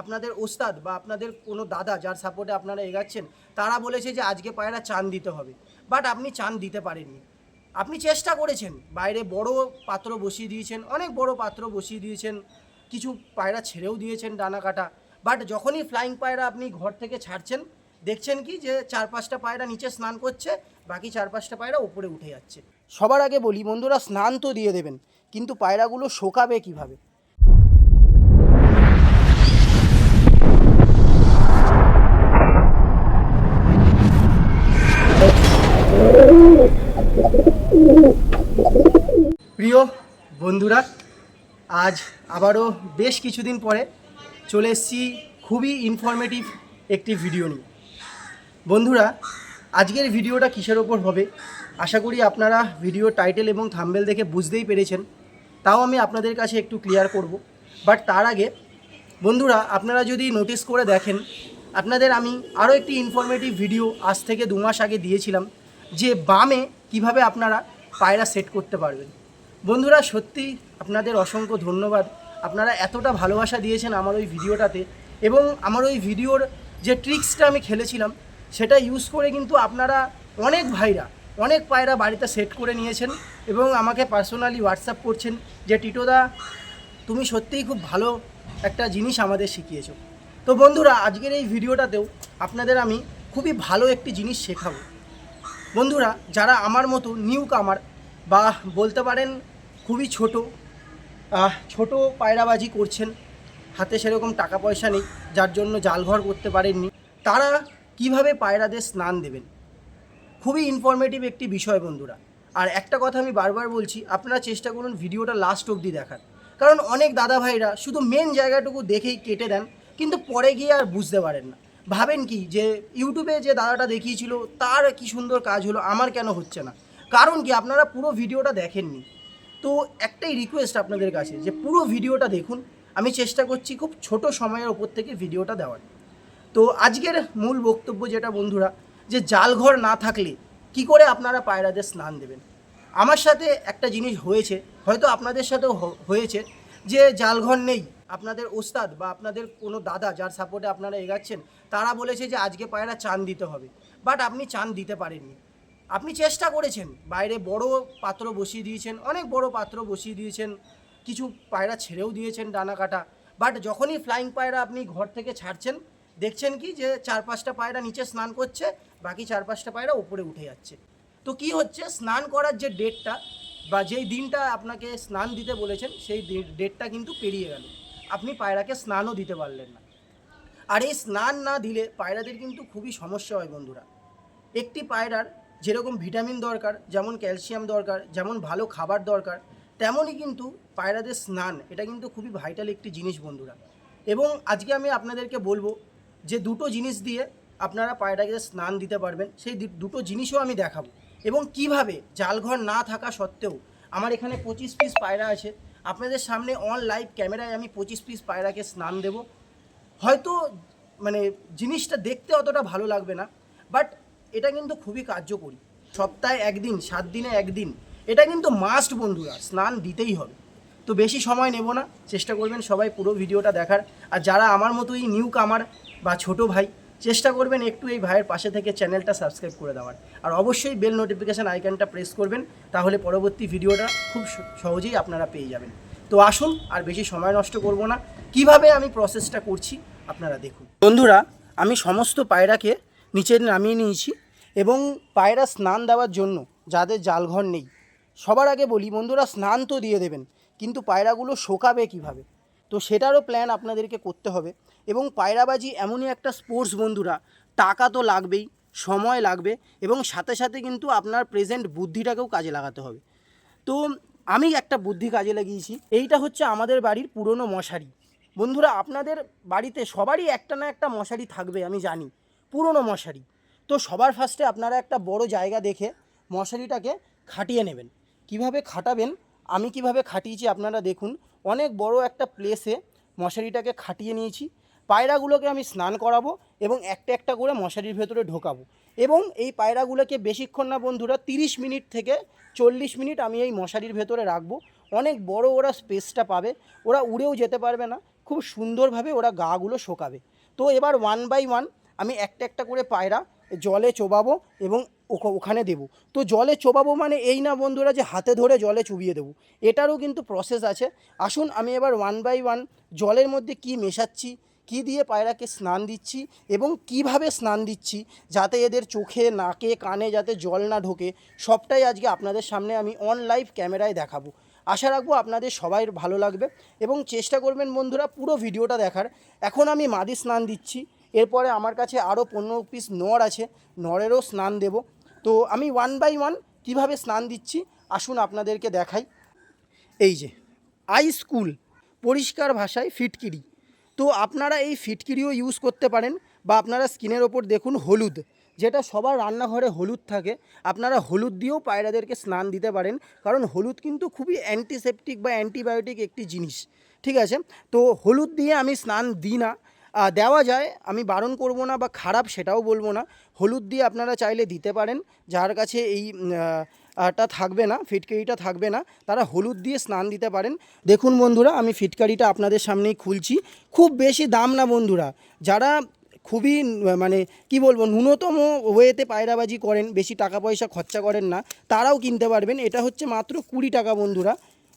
আপনাদের ওস্তাদ বা আপনাদের কোনো দাদা যার সাপোর্টে আপনারা এগাচ্ছেন, তারা বলেছে যে আজকে পায়রা চান দিতে হবে। বাট আপনি চান দিতে পারেননি। আপনি চেষ্টা করেছেন, বাইরে বড় পাত্র বসিয়ে দিয়েছেন, অনেক বড় পাত্র বসিয়ে দিয়েছেন, কিছু পায়রা ছেড়েও দিয়েছেন ডানা কাটা। বাট যখনই ফ্লাইং পায়রা আপনি ঘর থেকে ছাড়ছেন, দেখছেন কি যে চার পাঁচটা পায়রা নিচে স্নান করছে, বাকি চার পাঁচটা পায়রা উপরে উঠে যাচ্ছে। সবার আগে বলি, বন্ধুরা স্নান তো দিয়ে দেবেন, কিন্তু পায়রাগুলো শোকাবে কীভাবে? বন্ধুরা, আজ আবারও বেশ কিছুদিন পরে চলে এসেছি খুবই ইনফরমেটিভ একটি ভিডিও নিয়ে। বন্ধুরা, আজকের ভিডিওটা কিসের ওপর হবে? আশা করি আপনারা ভিডিও টাইটেল এবং থাম্বেল দেখে বুঝতেই পেরেছেন। তাও আমি আপনাদের কাছে একটু ক্লিয়ার করব। বাট তার আগে, বন্ধুরা, আপনারা যদি নোটিস করে দেখেন, আপনাদের আমি আরও একটি ইনফরমেটিভ ভিডিও আজ থেকে দু মাস আগে দিয়েছিলাম, যে বামে কীভাবে আপনারা পায়রা সেট করতে পারবেন। বন্ধুরা, সত্যি আপনাদের অসংখ্য ধন্যবাদ। আপনারা এতটা ভালোবাসা দিয়েছেন আমার ওই ভিডিওটাতে এবং আমার ওই ভিডিওর যে ট্রিক্সটা আমি খেলেছিলাম, সেটা ইউজ করে কিন্তু আপনারা অনেক ভাইরা, অনেক পায়রা বাড়িতে সেট করে নিয়েছেন এবং আমাকে পার্সোনালি হোয়াটসঅ্যাপ করছেন যে টিটোদা তুমি সত্যিই খুব ভালো একটা জিনিস আমাদের শিখিয়েছো। তো বন্ধুরা, আজকের এই ভিডিওটাতেও আপনাদের আমি খুবই ভালো একটি জিনিস শেখাবো। বন্ধুরা, যারা আমার মতো নিউ কামার বা বলতে পারেন খুবই ছোট। ছোট পায়রাবাজি করছেন। হাতে সেরকম টাকা পয়সা নেই, যার জন্য জালঘর করতে পারেননি। তারা কীভাবে পায়রাদের স্নান দেবেন? খুবই ইনফরমেটিভ একটি বিষয় বন্ধুরা। আর একটা কথা আমি বারবার বলছি, আপনারা চেষ্টা করুন ভিডিওটা লাস্ট অবধি দেখার। কারণ অনেক দাদা ভাইরা শুধু মেন জায়গাটুকু দেখেই কেটে দেন, কিন্তু পরে গিয়ে আর বুঝতে পারেন না। ভাবেন কি যে ইউটিউবে যে দাদাটা দেখিয়েছিল, তার কি সুন্দর কাজ হলো, আমার কেন হচ্ছে না? কারণ কি, আপনারা পুরো ভিডিওটা দেখেননি। তো একটাই রিকোয়েস্ট আপনাদের কাছে যে পুরো ভিডিওটা দেখুন। আমি চেষ্টা করছি খুব ছোট সময়ের ওপর থেকে ভিডিওটা দেওয়ার। তো আজকের মূল বক্তব্য যেটা বন্ধুরা, যে জালঘর না থাকলে কি করে আপনারা পায়রাদের স্নান দেবেন? আমার সাথে একটা জিনিস হয়েছে, হয়তো আপনাদের সাথেও হয়েছে, যে জালঘর নেই। আপনাদের ওস্তাদ বা আপনাদের কোনো দাদা যার সাপোর্টে আপনারা এগাচ্ছেন, তারা বলেছে যে আজকে পায়রা চান দিতে হবে। বাট আপনি চান দিতে পারেননি। আপনি চেষ্টা করেছেন, বাইরে বড় পাত্র বসিয়ে দিয়েছেন, অনেক বড় পাত্র বসিয়ে দিয়েছেন, কিছু পায়রা ছেড়েও দিয়েছেন ডানা কাটা বাট যখনই ফ্লাইং পায়রা আপনি ঘর থেকে ছাড়ছেন, দেখছেন কি যে চার পাঁচটা পায়রা নিচে স্নান করছে, বাকি চার পাঁচটা পায়রা উপরে উঠে যাচ্ছে। তো কি হচ্ছে? স্নান করার যে ডেটটা বা যেই দিনটা আপনাকে স্নান দিতে বলেছেন, সেই ডেটটা কিন্তু পেরিয়ে গেল। আপনি পায়রাকে স্নানও দিতে পারলেন না। আর এই স্নান না দিলে পায়রাদের কিন্তু খুবই সমস্যা হয় বন্ধুরা। একটি পায়রার যেরকম ভিটামিন দরকার, যেমন ক্যালসিয়াম দরকার, যেমন ভালো খাবার দরকার, তেমনই কিন্তু পায়রাদের স্নান, এটা কিন্তু খুবই ভাইটাল একটি জিনিস বন্ধুরা। এবং আজকে আমি আপনাদেরকে বলব যে দুটো জিনিস দিয়ে আপনারা পায়রাকে স্নান দিতে পারবেন, সেই দুটো জিনিসও আমি দেখাবো। এবং কীভাবে জালঘর না থাকা সত্ত্বেও আমার এখানে পঁচিশ পিস পায়রা আছে, আপনাদের সামনে অন লাইভ ক্যামেরায় আমি পঁচিশ পিস পায়রাকে স্নান দেবো। হয়তো মানে জিনিসটা দেখতে অতটা ভালো লাগবে না বাট এটা কিন্তু খুবই কার্যকরী। সপ্তাহে একদিন, সাত দিনে একদিন। এটা কিন্তু মাস্ট বন্ধুরা স্নান দিতেই হবে। তো বেশি সময় নেব না, চেষ্টা করবেন সবাই পুরো ভিডিওটা দেখার। আর যারা আমার মতো এই নিউ কামার বা ছোট ভাই, চেষ্টা করবেন একটু এই ভাইয়ের পাশে থেকে চ্যানেলটা সাবস্ক্রাইব করে দেওয়ার। আর অবশ্যই বেল নোটিফিকেশান আইকনটা প্রেস করবেন, তাহলে পরবর্তী ভিডিওটা খুব সহজেই আপনারা পেয়ে যাবেন। তো আসুন, আর বেশি সময় নষ্ট করব না। কীভাবে আমি প্রসেসটা করছি, আপনারা দেখুন। বন্ধুরা, আমি সমস্ত পায়রাকে নিচে নামিয়ে নিয়েছি। এবং পায়রা স্নান দেওয়ার জন্য যাদের জালঘর নেই। সবার আগে বলি, বন্ধুরা, স্নান তো দিয়ে দেবেন, কিন্তু পায়রাগুলো শোকাবে কীভাবে? তো সেটারও প্ল্যান আপনাদেরকে করতে হবে। এবং পায়রাবাজি এমনই একটা স্পোর্টস বন্ধুরা, টাকা তো লাগবেই, সময় লাগবে, এবং সাথে সাথে কিন্তু আপনার প্রেজেন্ট বুদ্ধিটাকেও কাজে লাগাতে হবে। তো আমি একটা বুদ্ধি কাজে লাগিয়েছি, এইটা হচ্ছে আমাদের বাড়ির পুরনো মশারি। বন্ধুরা, আপনাদের বাড়িতে সবারই একটা না একটা মশারি থাকবে, আমি জানি, পুরনো মশারি। তো সবার ফার্স্টে আপনারা একটা বড় জায়গা দেখে মশারিটাকে খাটিয়ে নেবেন। কীভাবে খাটাবেন? আমি কীভাবে খাটিয়েছি আপনারা দেখুন। অনেক বড় একটা প্লেসে মশারিটাকে খাটিয়ে নিয়েছি। পায়রাগুলোকে আমি স্নান করাবো এবং একটা একটা করে মশারির ভেতরে ঢোকাবো। এবং এই পায়রাগুলোকে বেশিক্ষণ না বন্ধুরা, তিরিশ মিনিট থেকে চল্লিশ মিনিট আমি এই মশারির ভেতরে রাখব। অনেক বড় ওরা স্পেসটা পাবে। ওরা উড়েও যেতে পারবে না। খুব সুন্দরভাবে ওরা গাগুলো শোকাবে। তো এবার ওয়ান বাই ওয়ান আমি একটা একটা করে পায়রা জলে চোবাবো এবং ওখ- ওখানে দেবো। তো জলে চোবাবো মানে এই না বন্ধুরা যে হাতে ধরে জলে চুবিয়ে দেবো। এটারও কিন্তু প্রসেস আছে। আসুন আমি এবার ওয়ান বাই ওয়ান জলের মধ্যে কি মেশাচ্ছি, কি দিয়ে পায়রাকে স্নান দিচ্ছি এবং কীভাবে স্নান দিচ্ছি যাতে এদের চোখে, নাকে, কানে যাতে জল না ঢোকে, সবটাই আজকে আপনাদের সামনে আমি অন লাইভ ক্যামেরায় দেখাবো। আশা রাখব আপনাদের সবাই ভালো লাগবে এবং চেষ্টা করবেন বন্ধুরা পুরো ভিডিওটা দেখার। এখন আমি মাদি স্নান দিচ্ছি। এরপরে আমার কাছে আরও পনেরো পিস নর আছে, নরেরও স্নান দেব। তো আমি ওয়ান বাই ওয়ান কীভাবে স্নান দিচ্ছি, আসুন আপনাদেরকে দেখাই। এই যে আই স্কুল পরিষ্কার ভাষায় ফিটকিরি। তো আপনারা এই ফিটকিরিও ইউজ করতে পারেন, বা আপনারা স্কিনের ওপর দেখুন হলুদ, যেটা সবার রান্নাঘরে হলুদ থাকে। আপনারা হলুদ দিয়েও পায়রাদেরকে স্নান দিতে পারেন, কারণ হলুদ কিন্তু খুবই অ্যান্টিসেপটিক বা অ্যান্টিবায়োটিক একটি জিনিস, ঠিক আছে? তো হলুদ দিয়ে আমি স্নান দিই না দেওয়া যায়। আমি বারণ করব না বা খারাপ সেটাও বলব না। হলুদ দিয়ে আপনারা চাইলে দিতে পারেন। যার কাছে এই আটা থাকবে না, ফিটকারিটা থাকবে না, তারা হলুদ দিয়ে স্নান দিতে পারেন। দেখুন বন্ধুরা, আমি ফিটকারিটা আপনাদের সামনেই খুলছি। খুব বেশি দাম না বন্ধুরা। যারা খুবই মানে কি বলব, ন্যূনতম ওয়েতে পায়রাবাজি করেন, বেশি টাকা পয়সা খরচা করেন না, তারাও কিনতে পারবেন। এটা হচ্ছে মাত্র কুড়ি টাকা বন্ধুরা।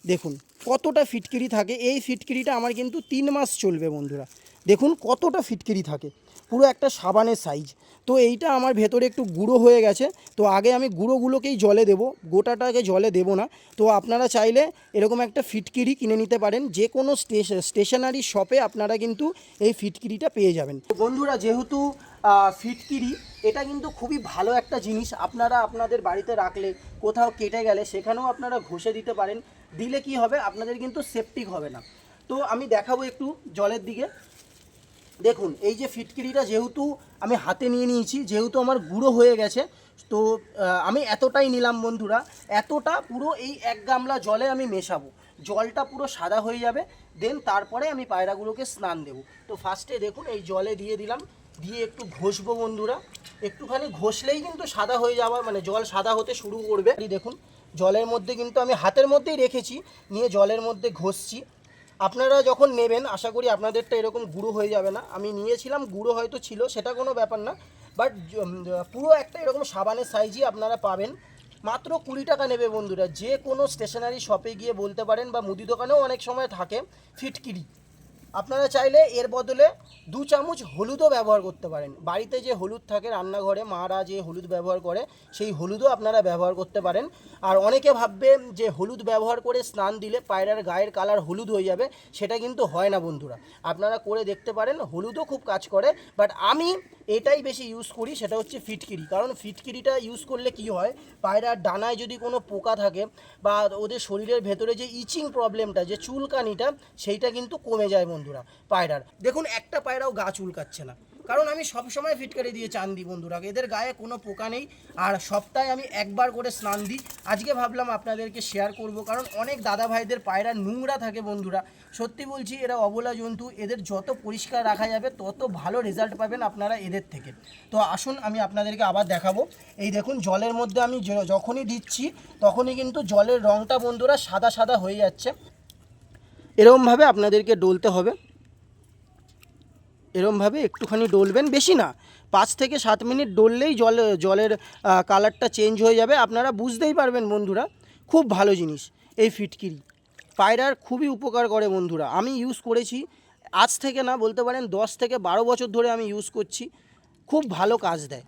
দেখুন, কতটা ফিটকিরি থাকে। এই ফিটকিরিটা আমার কিন্তু তিন মাস চলবে বন্ধুরা। দেখুন কতটা ফিটকিরি থাকে। পুরো একটা সাবানের সাইজ তো এইটা আমার ভেতরে একটু গুঁড়ো হয়ে গেছে। তো আগে আমি গুঁড়োগুলোকেই জলে দেবো। গোটাটাকে জলে দেবো না। তো আপনারা চাইলে এরকম একটা ফিটকিরি কিনে নিতে পারেন। যে কোনো স্টেশনারি শপে আপনারা কিন্তু এই ফিটকিরিটা পেয়ে যাবেন। বন্ধুরা, যেহেতু ফিটকিরি, এটা কিন্তু খুবই ভালো একটা জিনিস। আপনারা আপনাদের বাড়িতে রাখলে, কোথাও কেটে গেলে, সেখানেও আপনারা ঘষে দিতে পারেন। দিলে কি হবে? আপনাদের কিন্তু সেফটিক হবে না। তো আমি দেখাবো একটু জলের দিকে। দেখুন, এই যে ফিটকিরিটা যেহেতু আমি হাতে নিয়ে নিয়েছি, যেহেতু আমার গুঁড়ো হয়ে গেছে, তো আমি এতটাই নিলাম বন্ধুরা, এতটা পুরো এই এক গামলা জলে আমি মেশাবো। জলটা পুরো সাদা হয়ে যাবে, দেন তারপরে আমি পায়রাগুলোকে স্নান দেবো। তো ফার্স্টে দেখুন, এই জলে দিয়ে দিলাম, দিয়ে একটু ঘষবো বন্ধুরা। একটুখানি ঘষলেই কিন্তু সাদা হয়ে যাওয়া মানে জল সাদা হতে শুরু করবে। দেখুন, জলের মধ্যে কিন্তু আমি হাতের মধ্যেই রেখেছি, নিয়ে জলের মধ্যে ঘষছি। আপনারা যখন নেবেন, আশা করি আপনাদেরটা এরকম গুঁড়ো হয়ে যাবে না। আমি নিয়েছিলাম, গুঁড়ো হয়তো ছিল, সেটা কোনো ব্যাপার না। বাট পুরো একটা এরকম সাবানের সাইজই আপনারা পাবেন। মাত্র কুড়ি টাকা নেবে বন্ধুরা, যে কোনো স্টেশনারি শপে গিয়ে বলতে পারেন বা মুদি দোকানেও অনেক সময় থাকে ফিটকিরি। আপনারা চাইলে এর বদলে দু চামচ হলুদও ব্যবহার করতে পারেন। বাড়িতে যে হলুদ থাকে রান্নাঘরে, মারা যে হলুদ ব্যবহার করে, সেই হলুদও আপনারা ব্যবহার করতে পারেন। আর অনেকে ভাববে যে হলুদ ব্যবহার করে স্নান দিলে পায়রার গায়ের কালার হলুদ হয়ে যাবে, সেটা কিন্তু হয় না বন্ধুরা। আপনারা করে দেখতে পারেন, হলুদও খুব কাজ করে বাট আমি এটাই বেশি ইউজ করি, সেটা হচ্ছে ফিটকিরি। কারণ ফিটকিরিটা ইউজ করলে কি হয়, পায়রার ডানায় যদি কোনো পোকা থাকে বা ওদের শরীরের ভেতরে যে ইচিং প্রবলেমটা যে চুলকানিটা, সেইটা কিন্তু কমে যায় বন্ধুরা, পায়রার। দেখুন, একটা পায়রাও গা চুলকাচ্ছে না। কারণ আমি সব সময় ফিটকারি দিয়ে চান দিই বন্ধুরা, এদের গায়ে কোনো পোকা নেই। আর সপ্তাহে আমি একবার করে স্নান দিই। আজকে ভাবলাম আপনাদেরকে শেয়ার করব, কারণ অনেক দাদা ভাইদের পায়রা নোংরা থাকে বন্ধুরা। সত্যি বলছি, এরা অবলা জন্তু, এদের যত পরিষ্কার রাখা যাবে, তত ভালো রেজাল্ট পাবেন আপনারা এদের থেকে। তো আসুন, আমি আপনাদেরকে আবার দেখাবো। এই দেখুন, জলের মধ্যে আমি যখনই দিচ্ছি, তখনই কিন্তু জলের রঙটা বন্ধুরা সাদা সাদা হয়ে যাচ্ছে। এরকমভাবে আপনাদেরকে ডলতে হবে। এরমভাবে একটুখানি ডলবেন, বেশি না। পাঁচ থেকে সাত মিনিট ডললেই জল, জলের কালারটা চেঞ্জ হয়ে যাবে। আপনারা বুঝতেই পারবেন বন্ধুরা, খুব ভালো জিনিস এই ফিটকিরি। পায়রার খুবই উপকার করে বন্ধুরা। আমি ইউজ করেছি, আজ থেকে না বলতে পারেন দশ থেকে বারো বছর ধরে আমি ইউজ করছি। খুব ভালো কাজ দেয়।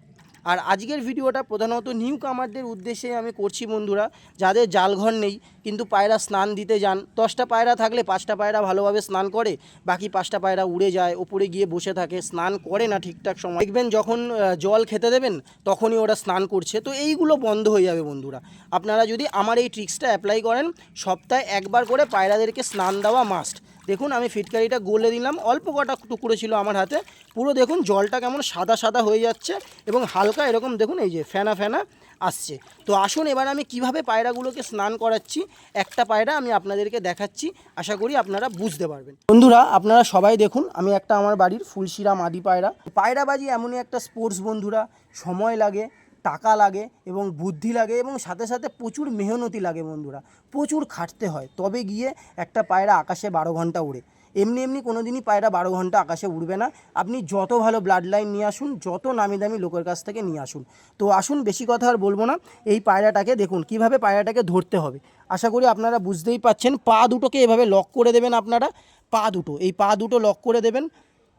আর আজকের ভিডিওটা প্রধানত নিউ কামারদের উদ্দেশ্যে আমি করছি বন্ধুরা, যাদের জালঘর নেই, কিন্তু পায়রা স্নান দিতে যান। দশটা পায়রা থাকলে পাঁচটা পায়রা ভালোভাবে স্নান করে, বাকি পাঁচটা পায়রা উড়ে যায়, ওপরে গিয়ে বসে থাকে, স্নান করে না ঠিকঠাক সময়। দেখবেন যখন জল খেতে দেবেন, তখনই ওরা স্নান করছে। তো এইগুলো বন্ধ হয়ে যাবে বন্ধুরা। আপনারা যদি আমার এই ট্রিক্সটা অ্যাপ্লাই করেন, সপ্তাহে একবার করে পায়রাদেরকে স্নান দেওয়া মাস্ট দেখুন, আমি ফিটকারিটা গলে দিলাম। অল্প কটা টুকরো ছিল আমার হাতে। পুরো দেখুন, জলটা কেমন সাদা সাদা হয়ে যাচ্ছে এবং হালকা এরকম দেখুন, এই যে ফেনা ফেনা আসছে। তো আসুন, এবার আমি কীভাবে পায়রাগুলোকে স্নান করাচ্ছি, একটা পায়রা আমি আপনাদেরকে দেখাচ্ছি। আশা করি আপনারা বুঝতে পারবেন। বন্ধুরা, আপনারা সবাই দেখুন, আমি একটা আমার বাড়ির ফুলশিরা মাদি পায়রা। পায়রাবাজি এমনই একটা স্পোর্টস বন্ধুরা। সময় লাগে টাকা লাগে এবং বুদ্ধি লাগে এবং সাথে সাথে প্রচুর মেহনতি লাগে বন্ধুরা। প্রচুর খাটতে হয়। তবে গিয়ে একটা পায়রা আকাশে বারো ঘণ্টা উড়ে। এমনি এমনি কোনো দিনই পায়রা বারো ঘণ্টা আকাশে উড়বে না। আপনি যত ভালো ব্লাড লাইন নিয়ে আসুন, যত নামি দামি লোকের কাছ থেকে নিয়ে আসুন। তো আসুন, বেশি কথা আর বলব না। এই পায়রাটাকে দেখুন, কীভাবে পায়রাটাকে ধরতে হবে। আশা করি আপনারা বুঝতেই পাচ্ছেন। পা দুটোকে এভাবে লক করে দেবেন আপনারা। পা দুটো, এই পা দুটো লক করে দেবেন।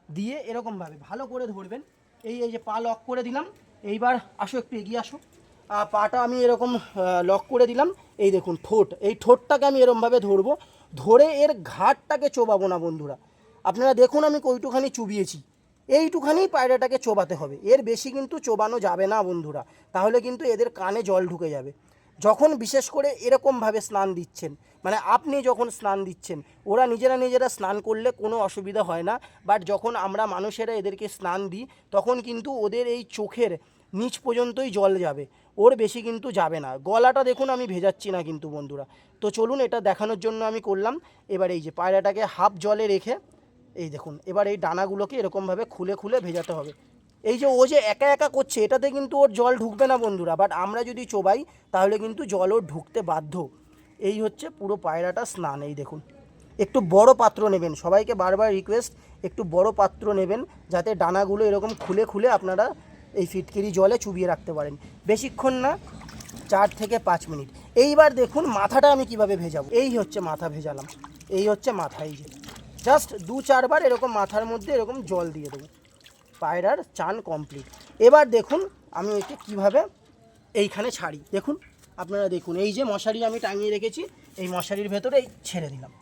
দিয়ে এরকমভাবে ভালো করে ধরবেন। এই এই যে পা লক করে দিলাম। এইবার আসো, একটু এগিয়ে আসো। পাটা আমি এরকম লক করে দিলাম। এই দেখুন, ঠোঁট। এই ঠোঁটটাকে আমি এরকমভাবে ধরবো। ধরে এর ঘাটটাকে চোবাবো না, বন্ধুরা। আপনারা দেখুন, আমি কইটুখানি চুবিয়েছি। এইটুখানি পায়রাটাকে চোবাতে হবে। এর বেশি কিন্তু চোবানো যাবে না, বন্ধুরা। তাহলে কিন্তু এদের কানে জল ঢুকে যাবে। যখন বিশেষ করে এরকমভাবে স্নান দিচ্ছেন মানে আপনি যখন স্নান দিচ্ছেন, ওরা নিজেরা নিজেরা স্নান করলে কোনো অসুবিধা হয় না। বাট যখন আমরা মানুষেরা এদেরকে স্নান দিই, তখন কিন্তু ওদের এই চোখের নিচ পর্যন্তই জল যাবে। ওর বেশি কিন্তু যাবে না। গলাটা দেখুন, আমি ভেজাচ্ছি না কিন্তু বন্ধুরা। তো চলুন, এটা দেখানোর জন্য আমি করলাম। এবার এই যে পায়রাটাকে হাফ জলে রেখে, এই দেখুন, এবার এই ডানাগুলোকে এরকমভাবে খুলে খুলে ভেজাতে হবে। এই যে ও যে একা একা করছে, এটাতে কিন্তু ওর জল ঢুকবে না বন্ধুরা। বাট আমরা যদি চোবাই, তাহলে কিন্তু জল ওর ঢুকতে বাধ্য। এই হচ্ছে পুরো পায়রাটা স্নান, এই দেখুন। একটু বড় পাত্র নেবেন, সবাইকে বারবার রিকোয়েস্ট একটু বড় পাত্র নেবেন, যাতে ডানাগুলো এরকম খুলে খুলে আপনারা এই ফিটকিরি জলে চুবিয়ে রাখতে পারেন। বেশিক্ষণ না, চার থেকে পাঁচ মিনিট। এইবার দেখুন মাথাটা আমি কীভাবে ভেজাবো। এই হচ্ছে মাথা ভেজালাম। এই হচ্ছে মাথা, এই যে। জাস্ট দু চারবার এরকম মাথার মধ্যে এরকম জল দিয়ে দেবো। পায়রার চান কমপ্লিট এবার দেখুন আমি একে কীভাবে এইখানে ছাড়ি। দেখুন আপনারা দেখুন, এই যে মশারি আমি টাঙিয়ে রেখেছি, এই মশারির ভেতরে ছেড়ে দিলাম।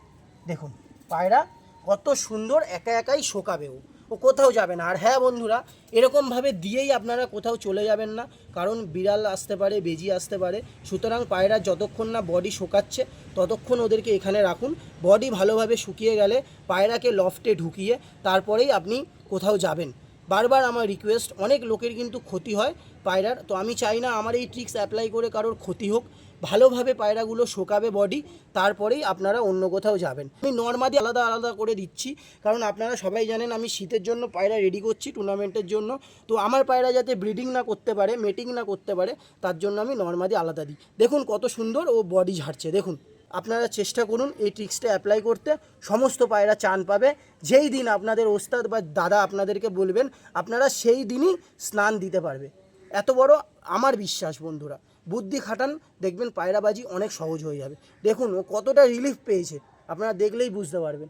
দেখুন, পায়রা কত সুন্দর একা একাই শোকাবে ও। ও কোথাও যাবে না। আর হ্যাঁ বন্ধুরা, এরকমভাবে দিয়েই আপনারা কোথাও চলে যাবেন না, কারণ বিড়াল আসতে পারে, বেজি আসতে পারে। সুতরাং পায়রা যতক্ষণ না বডি শোকাচ্ছে, ততক্ষণ ওদেরকে এখানে রাখুন। বডি ভালোভাবে শুকিয়ে গেলে পায়রাকে লফটে ঢুকিয়ে তারপরেই আপনি কোথাও যাবেন। বারবার আমার রিকোয়েস্ট, অনেক লোকের কিন্তু ক্ষতি হয় পায়রার। তো আমি চাই না আমার এই ট্রিক্স অ্যাপ্লাই করে কারোর ক্ষতি হোক। ভালোভাবে পায়রাগুলো শোকাবে বডি তারপরেই আপনারা অন্য কোথাও যাবেন। আমি নর্মালি আলাদা আলাদা করে দিচ্ছি, কারণ আপনারা সবাই জানেন আমি শীতের জন্য পায়রা রেডি করছি টুর্নামেন্টের জন্য। তো আমার পায়রা যাতে ব্রিডিং না করতে পারে মেটিং না করতে পারে, তার জন্য আমি নর্মালি আলাদা দিই। দেখুন কত সুন্দর ও বডি ঝাড়ছে, দেখুন। আপনারা চেষ্টা করুন এই ট্রিক্সটা অ্যাপ্লাই করতে। সমস্ত পায়রা চান পাবে। যেই দিন আপনাদের ওস্তাদ বা দাদা আপনাদেরকে বলবেন, আপনারা সেই দিনই স্নান দিতে পারবে। এত বড় আমার বিশ্বাস, বন্ধুরা। বুদ্ধি খাটান, দেখবেন পায়রাবাজি অনেক সহজ হয়ে যাবে। দেখুন ও কতটা রিলিফ পেয়েছে। আপনারা দেখলেই বুঝতে পারবেন।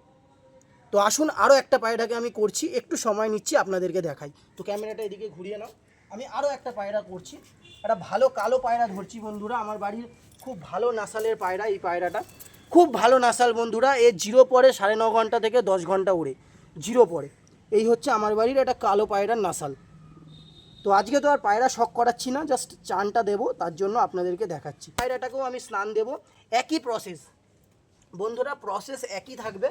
তো আসুন আরও একটা পায়রাকে আমি করছি। একটু সময় নিচ্ছি, আপনাদেরকে দেখাই। তো ক্যামেরাটা এদিকে ঘুরিয়ে নাও। আমি আরও একটা পায়রা করছি। একটা ভালো কালো পায়রা ধরছি, বন্ধুরা। আমার বাড়ির খুব ভালো নাসালের পায়রা এই পায়রাটা। খুব ভালো নাসাল, বন্ধুরা। এ জিরো পরে সাড়ে ন ঘণ্টা থেকে দশ ঘণ্টা উড়ে জিরো পরে। এই হচ্ছে আমার বাড়ির একটা কালো পায়রার নাসাল। তো আজকে তো আর পায়রা শখ করাচ্ছি না জাস্ট চানটা দেবো, তার জন্য আপনাদেরকে দেখাচ্ছি। পায়রাটাকেও আমি স্নান দেবো, একই প্রসেস বন্ধুরা প্রসেস একই থাকবে।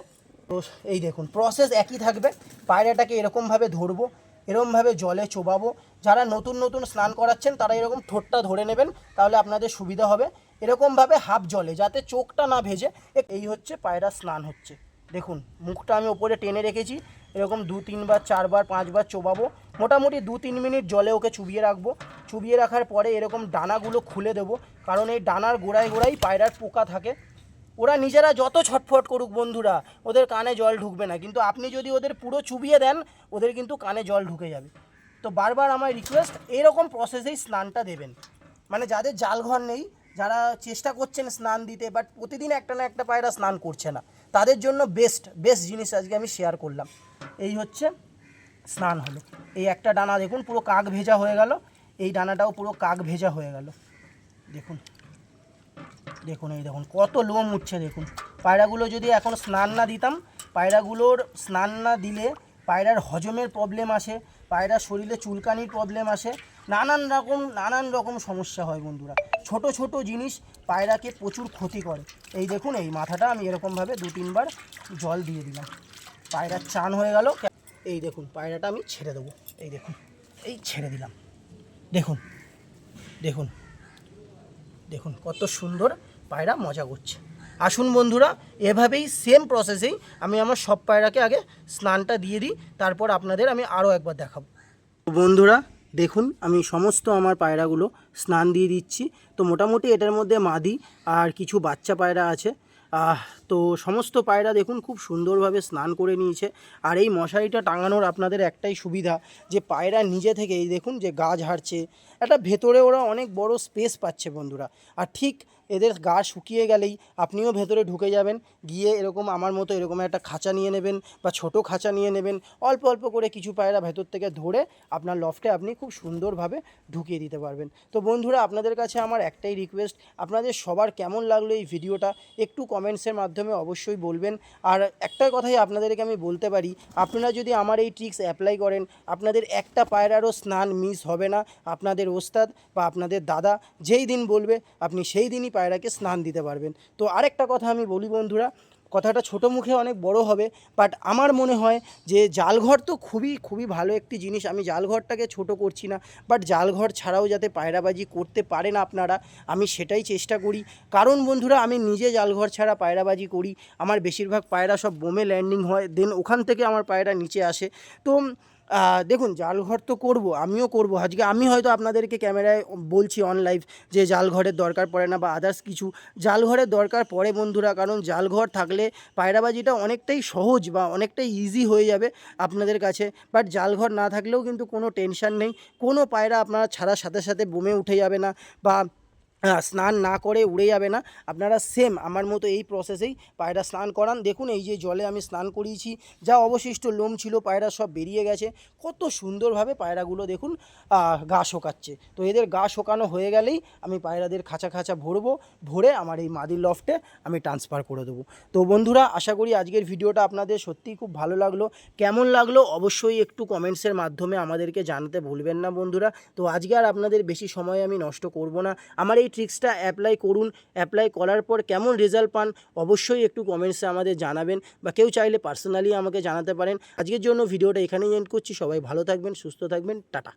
এই দেখুন প্রসেস একই থাকবে। পায়রাটাকে এরকমভাবে ধরবো, এরকমভাবে জলে চোবাবো। যারা নতুন নতুন স্নান করাচ্ছেন, তারা এরকম ঠোঁটটা ধরে নেবেন, তাহলে আপনাদের সুবিধা হবে। এরকমভাবে হাফ জলে, যাতে চোখটা না ভেজে, এই হচ্ছে পায়রা স্নান হচ্ছে। দেখুন, মুখটা আমি ওপরে টেনে রেখেছি। এরকম দু, তিনবার, চারবার, পাঁচবার চোবাবো। মোটামুটি দু তিন মিনিট জলে ওকে চুবিয়ে রাখব। চুবিয়ে রাখার পরে এরকম ডানাগুলো খুলে দেবো, কারণ এই ডানার গোড়ায় গোড়ায় পায়রার পোকা থাকে। ওরা নিজেরা যত ছটফট করুক বন্ধুরা, ওদের কানে জল ঢুকবে না। কিন্তু আপনি যদি ওদের পুরো চুবিয়ে দেন, ওদের কিন্তু কানে জল ঢুকে যাবে। তো বারবার আমার রিকোয়েস্ট এরকম প্রসেসেই স্নানটা দেবেন। মানে যাদের জাল ঘর নেই, যারা চেষ্টা করছেন স্নান দিতে বাট প্রতিদিন একটা না একটা পায়রা স্নান করছে না। তাদের জন্য বেস্ট বেস্ট জিনিস আজকে আমি শেয়ার করলাম। এই হচ্ছে স্নান হলো। এই একটা ডানা দেখুন, পুরো কাক ভেজা হয়ে গেল। এই ডানাটাও পুরো কাক ভেজা হয়ে গেল। দেখুন দেখুন, এই দেখুন, কত লোম উঠছে, দেখুন। পায়রাগুলো যদি এখন স্নান না দিতাম, পায়রাগুলোর স্নান না দিলে পায়রার হজমের প্রবলেম আসে, পায়রার শরীরে চুলকানির প্রবলেম আসে। নানান রকম নানান রকম সমস্যা হয় বন্ধুরা। ছোট ছোট জিনিস পায়রাকে প্রচুর ক্ষতি করে। এই দেখুন, এই মাথাটা আমি এরকমভাবে দু তিনবার জল দিয়ে দিলাম। পায়রার চান হয়ে গেল। এই দেখুন, পায়রাটা আমি ছেড়ে দেবো। এই দেখুন, এই ছেড়ে দিলাম। দেখুন দেখুন দেখুন, কত সুন্দর পায়রা মজা করছে। আসুন বন্ধুরা, এভাবেই সেম প্রসেসেই আমি আমার সব পায়রাকে আগে স্নানটা দিয়ে দিই, তারপর আপনাদের আমি আরও একবার দেখাবো। বন্ধুরা, দেখুন, আমি সমস্ত আমার পায়রাগুলো স্নান দিয়ে দিচ্ছি। তো মোটামুটি এটার মধ্যে মাদি আর কিছু বাচ্চা পায়রা আছে। তো সমস্ত পায়রা দেখুন খুব সুন্দরভাবে স্নান করে নিয়েছে। আর এই মশারিটা টাঙানোর আপনাদের একটাই সুবিধা, যে পায়রা নিজে থেকে এই দেখুন যে গা ঝাড়ছে। একটা ভেতরে ওরা অনেক বড় স্পেস পাচ্ছে বন্ধুরা। আর ঠিক এদের গা শুকিয়ে গেলেই আপনিও ভেতরে ঢুকে যাবেন, গিয়ে এরকম আমার মতো এরকম একটা খাঁচা নিয়ে নেবেন বা ছোট খাঁচা নিয়ে নেবেন, অল্প অল্প করে কিছু পায়রা ভেতর থেকে ধরে আপনার লফটে আপনি খুব সুন্দরভাবে ঢুকিয়ে দিতে পারবেন। তো বন্ধুরা, আপনাদের কাছে আমার একটাই রিকোয়েস্ট আপনাদের সবার কেমন লাগল এই ভিডিওটা একটু কমেন্টসের মাধ্যমে অবশ্যই বলবেন। আর একটা কথাই আপনাদেরকে আমি বলতে পারি, আপনারা যদি আমার এই ট্রিক্স অ্যাপ্লাই করেন, আপনাদের একটা পায়রারও স্নান মিস হবে না। আপনাদের ওস্তাদ বা আপনাদের দাদা যেই দিন বলবে, আপনি সেই দিনই পায়রাকে স্নান দিতে পারবেন। তো আরেকটা কথা আমি বলি বন্ধুরা কথাটা ছোট মুখে অনেক বড় হবে বাট আমার মনে হয় যে জালঘর তো খুবই খুবই ভালো একটি জিনিস। আমি জালঘরটাকে ছোট করছি না বাট জালঘর ছাড়াও যাতে পায়রাবাজি করতে পারেন আপনারা, আমি সেটাই চেষ্টা করি। কারণ বন্ধুরা, আমি নিজে জালঘর ছাড়া পায়রাবাজি করি। আমার বেশিরভাগ পায়রা সব বোমে ল্যান্ডিং হয় দেন ওখান থেকে আমার পায়রা নিচে আসে। তো দেখুন, জালঘর তো করব, আমিও করব। আজকে আমি হয়তো আপনাদেরকে ক্যামেরায় বলছি অন লাইভ যে জালঘরের দরকার পড়ে না বা আদার্স কিছু। জালঘরের দরকার পড়ে বন্ধুরা, কারণ জালঘর থাকলে পায়রাবাজিটা অনেকটাই সহজ বা অনেকটাই ইজি হয়ে যাবে আপনাদের কাছে। বাট জালঘর না থাকলেও কিন্তু কোনো টেনশন নেই। কোনো পায়রা আপনারা ছাড়ার সাথে সাথে বোমে উঠে যাবে না বা স্নান না করে উড়ে যাবে না। আপনারা সেম আমার মতো এই প্রসেসেই পায়রা স্নান করান। দেখুন, এই যে জলে আমি স্নান করিয়েছি, যা অবশিষ্ট লোম ছিল, পায়রা সব বেরিয়ে গেছে। কত সুন্দরভাবে পায়রাগুলো দেখুন গা শোকাচ্ছে। তো এদের গা শোকানো হয়ে গেলেই আমি পায়রাদের খাঁচা খাঁচা ভরবো, ভরে আমার এই মাদির লফটে আমি ট্রান্সফার করে দেবো। তো বন্ধুরা, আশা করি আজকের ভিডিওটা আপনাদের সত্যিই খুব ভালো লাগল। কেমন লাগল অবশ্যই একটু কমেন্টসের মাধ্যমে আমাদেরকে জানাতে ভুলবেন না বন্ধুরা। তো আজকে আর আপনাদের বেশি সময় আমি নষ্ট করব না। আমার এই ট্রিক্সটা অ্যাপ্লাই করুন অ্যাপ্লাই করার পর কেমন রেজাল্ট পান, অবশ্যই একটু কমেন্টসে আমাদের জানাবেন বা কেউ চাইলে পার্সোনালি আমাকে জানাতে পারেন। আজকের জন্য ভিডিওটা এখানেই এন্ড করছি, সবাই ভালো থাকবেন, সুস্থ থাকবেন, টাটা।